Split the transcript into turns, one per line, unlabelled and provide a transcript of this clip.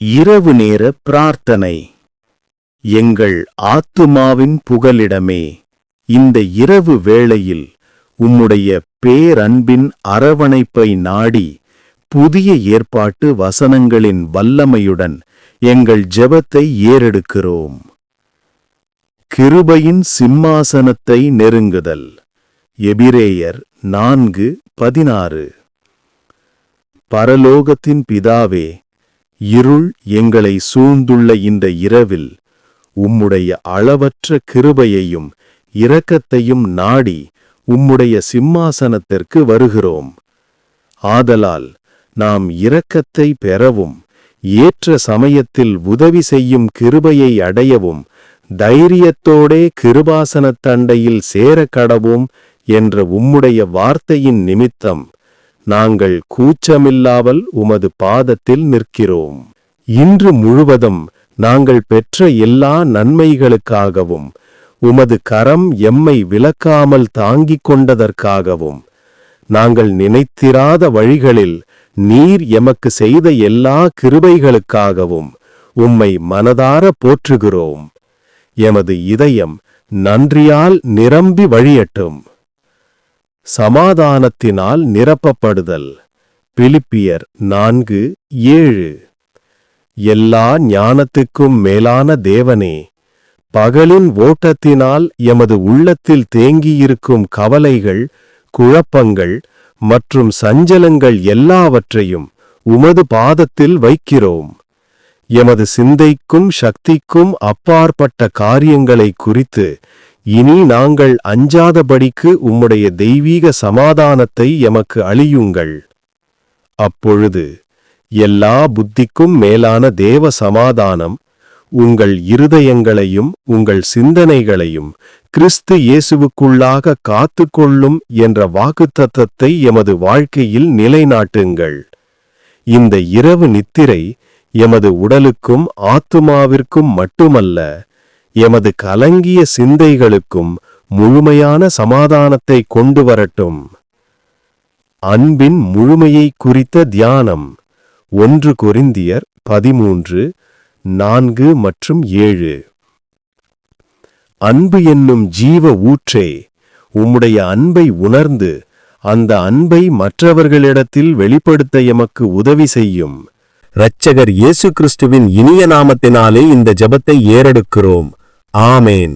இரவு நேர பிரார்த்தனை. எங்கள் ஆத்துமாவின் புகலிடமே இந்த இரவு வேளையில் உம்முடைய பேரன்பின் அரவணைப்பை நாடி புதிய ஏற்பாட்டு வசனங்களின் வல்லமையுடன் எங்கள் ஜெபத்தை ஏறெடுக்கிறோம். கிருபையின் சிம்மாசனத்தை நெருங்குதல். எபிரேயர் நான்கு பதினாறு. பரலோகத்தின் பிதாவே இருள் எங்களை சூழ்ந்துள்ள இந்த இரவில் உம்முடைய அளவற்ற கிருபையையும் இரக்கத்தையும் நாடி உம்முடைய சிம்மாசனத்திற்கு வருகிறோம். ஆதலால் நாம் இரக்கத்தை பெறவும் ஏற்ற சமயத்தில் உதவி செய்யும் கிருபையை அடையவும் தைரியத்தோடே கிருபாசனத் தண்டையில் சேர கடவும் என்ற உம்முடைய வார்த்தையின் நிமித்தம் நாங்கள் கூச்சமில்லாமல் உமது பாதத்தில் நிற்கிறோம். இன்று முழுவதும் நாங்கள் பெற்ற எல்லா நன்மைகளுக்காகவும் உமது கரம் எம்மை விலக்காமல் தாங்கிக் கொண்டதற்காகவும் நாங்கள் நினைத்திராத வழிகளில் நீர் எமக்கு செய்த எல்லா கிருபைகளுக்காகவும் உம்மை மனதார போற்றுகிறோம். எமது இதயம் நன்றியால் நிரம்பி வழியட்டும். சமாதானத்தினால் நிரப்பப்படுதல். பிலிப்பியர் நான்கு ஏழு. எல்லா ஞானத்துக்கும் மேலான தேவனே பகலின் ஓட்டத்தினால் எமது உள்ளத்தில் தேங்கியிருக்கும் கவலைகள் குழப்பங்கள் மற்றும் சஞ்சலங்கள் எல்லாவற்றையும் உமது பாதத்தில் வைக்கிறோம். எமது சிந்தைக்கும் சக்திக்கும் அப்பாற்பட்ட காரியங்களை குறித்து இனி நாங்கள் அஞ்சாதபடிக்கு உம்முடைய தெய்வீக சமாதானத்தை எமக்கு அழியுங்கள் அப்பொழுது எல்லா புத்திக்கும் மேலான தேவ சமாதானம் உங்கள் இருதயங்களையும் உங்கள் சிந்தனைகளையும் கிறிஸ்து இயேசுவுக்குள்ளாக காத்துக்கொள்ளும் என்ற வாக்குத்தத்தத்தை எமது வாழ்க்கையில் நிலைநாட்டுங்கள். இந்த இரவு நித்திரை எமது உடலுக்கும் ஆத்துமாவிற்கும் மட்டுமல்ல எமது கலங்கிய சிந்தைகளுக்கும் முழுமையான சமாதானத்தை கொண்டு வரட்டும் அன்பின் முழுமையை குறித்த தியானம். ஒன்று கொரிந்தியர் பதிமூன்று நான்கு மற்றும் ஏழு. அன்பு என்னும் ஜீவ ஊற்றே உம்முடைய அன்பை உணர்ந்து அந்த அன்பை மற்றவர்களிடத்தில் வெளிப்படுத்த எமக்கு உதவி செய்யும். இரட்சகர் இயேசு கிறிஸ்துவின் இனிய நாமத்தினாலே இந்த ஜெபத்தை ஏறெடுக்கிறோம். ஆமேன்